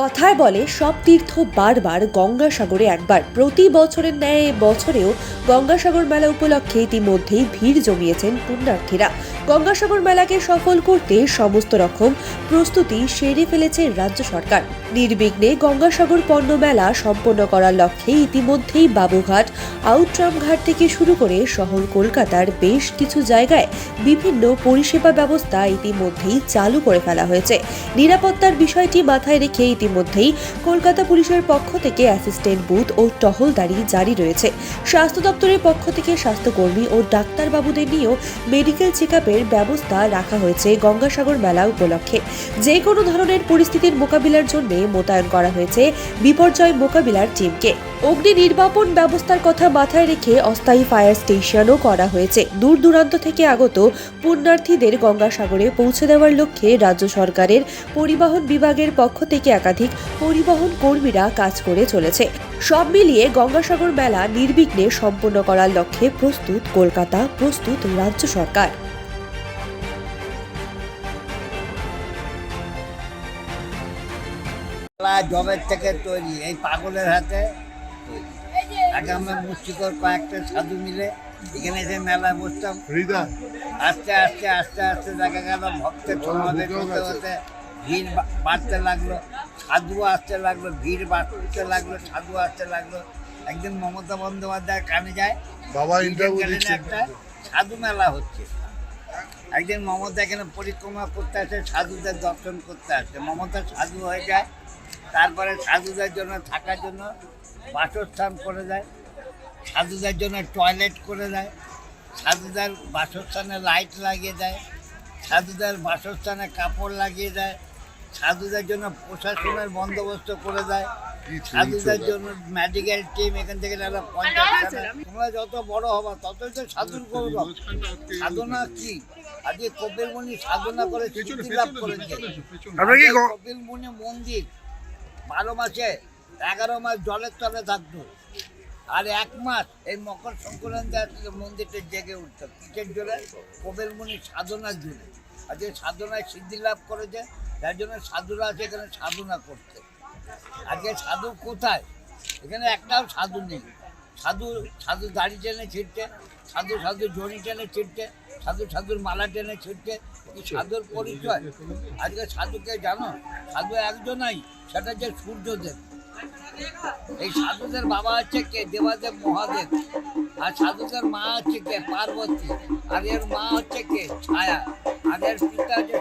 কথায় বলে সব তীর্থ বারবার গঙ্গাসাগরে একবার। প্রতি বছরের ন্যায় বছরেও গঙ্গাসাগর মেলা উপলক্ষে ইতিমধ্যেই ভিড় জমিয়েছেন পুণ্যার্থীরা। গঙ্গাসাগর মেলাকে সফল করতে সমস্ত রকম প্রস্তুতি সেরে ফেলেছে রাজ্য সরকার। নির্বিঘ্নে গঙ্গাসাগর পণ্য মেলা সম্পন্ন করার লক্ষ্যে ইতিমধ্যেই বাবুঘাট আউটরাম ঘাট থেকে শুরু করে শহর কলকাতার বেশ কিছু জায়গায় বিভিন্ন পরিষেবা ব্যবস্থা ইতিমধ্যেই চালু করে ফেলা হয়েছে। নিরাপত্তার বিষয়টি মাথায় রেখে ইতিমধ্যেই কলকাতা পুলিশের পক্ষ থেকে অ্যাসিস্ট্যান্ট বুথ ও টহলদারি জারি রয়েছে। স্বাস্থ্য দপ্তরের পক্ষ থেকে স্বাস্থ্যকর্মী ও ডাক্তারবাবুদের নিয়েও মেডিকেল চেক ব্যবস্থা রাখা হয়েছে গঙ্গাসাগর মেলা উপলক্ষে। যে কোনো ধরনের পরিস্থিতির মোকাবিলার জন্য মোতায়েন করা হয়েছে বিপর্যয় মোকাবিলার টিমকে। অগ্নি নির্বাপন ব্যবস্থার কথা মাথায় রেখে অস্থায়ী ফায়ার স্টেশনও করা হয়েছে দূর দূরান্ত থেকে আগত পুণ্যার্থীদের গঙ্গাসাগরে পৌঁছে দেওয়ার লক্ষ্যে রাজ্য সরকারের পরিবহন বিভাগের পক্ষ থেকে একাধিক পরিবহন কর্মীরা কাজ করে চলেছে সব মিলিয়ে গঙ্গাসাগর মেলা নির্বিঘ্নে সম্পন্ন করার লক্ষ্যে প্রস্তুত কলকাতা, প্রস্তুত রাজ্য সরকার জবের থেকে তৈরি, এই পাগলের হাতে। আগে আমরা মুষ্টিকর কয়েকটা সাধু মিলে এখানে এসে মেলায় বসতাম। আস্তে আস্তে আস্তে আস্তে দেখা গেল ভক্তের সমাবেশ হতে হতে ভিড় বাড়তে লাগল সাধু আসতে লাগল ভিড় বাড়তে লাগল সাধু আসতে লাগল। একদিন মমতা বন্দ্যোপাধ্যায় কানে যায় বাবা একটা সাধু মেলা হচ্ছে। একদিন মমতা এখানে পরিক্রমা করতে আসে সাধুদের দর্শন করতে আসে। মমতা সাধু হয়ে যায় তারপরে সাধুদের জন্য থাকার জন্য বাসস্থান করে দেয় সাধুদের জন্য টয়লেট করে দেয় সাধুদের বাসস্থানে লাইট লাগিয়ে দেয় সাধুদের বাসস্থানে কাপড় লাগিয়ে দেয় সাধুদের জন্য প্রশাসনের বন্দোবস্ত করে দেয় সাধুদের জন্য মেডিকেল টিম এখান থেকে পঞ্চাশ তোমরা যত বড় হবা ততই তো সাধুর গৌরব। সাধনা কি? আজকে কপিল মুনি সাধনা করে সিদ্ধি লাভ করেছে। কপিল মুনি মন্দির বারো মাসে এগারো মাস জলের তলে থাকতো। আর এক মাস এই মকর সংক্রান্তি মন্দিরটা জেগে উঠতো। কিসের জোরে কপিল মুনি সাধনার জোরে আজকে সাধনায় সিদ্ধি লাভ করেছে, তার জন্য সাধুরা আছে, এখানে সাধনা করতে আজকে সাধু কোথায়? এখানে একটাও সাধু নেই। সাধু সাধু দাড়ি টেনে ছিটছে সাধু সাধু জড়ি টেনে ছিটছে সাধু, সাধুর মালা টেনে ছিটছে সাধুর পরিচয়? আজকে সাধুকে জানো? সাধু একজনই, সেটা হচ্ছে সূর্যদেব। এই সাধুদের বাবা হচ্ছে কে? দেবাদেব মহাদেব। আর সাধুদের মা হচ্ছে কে? পার্বতী। আর এর মা হচ্ছে কে? ছায়া। আর এর পিতা হচ্ছে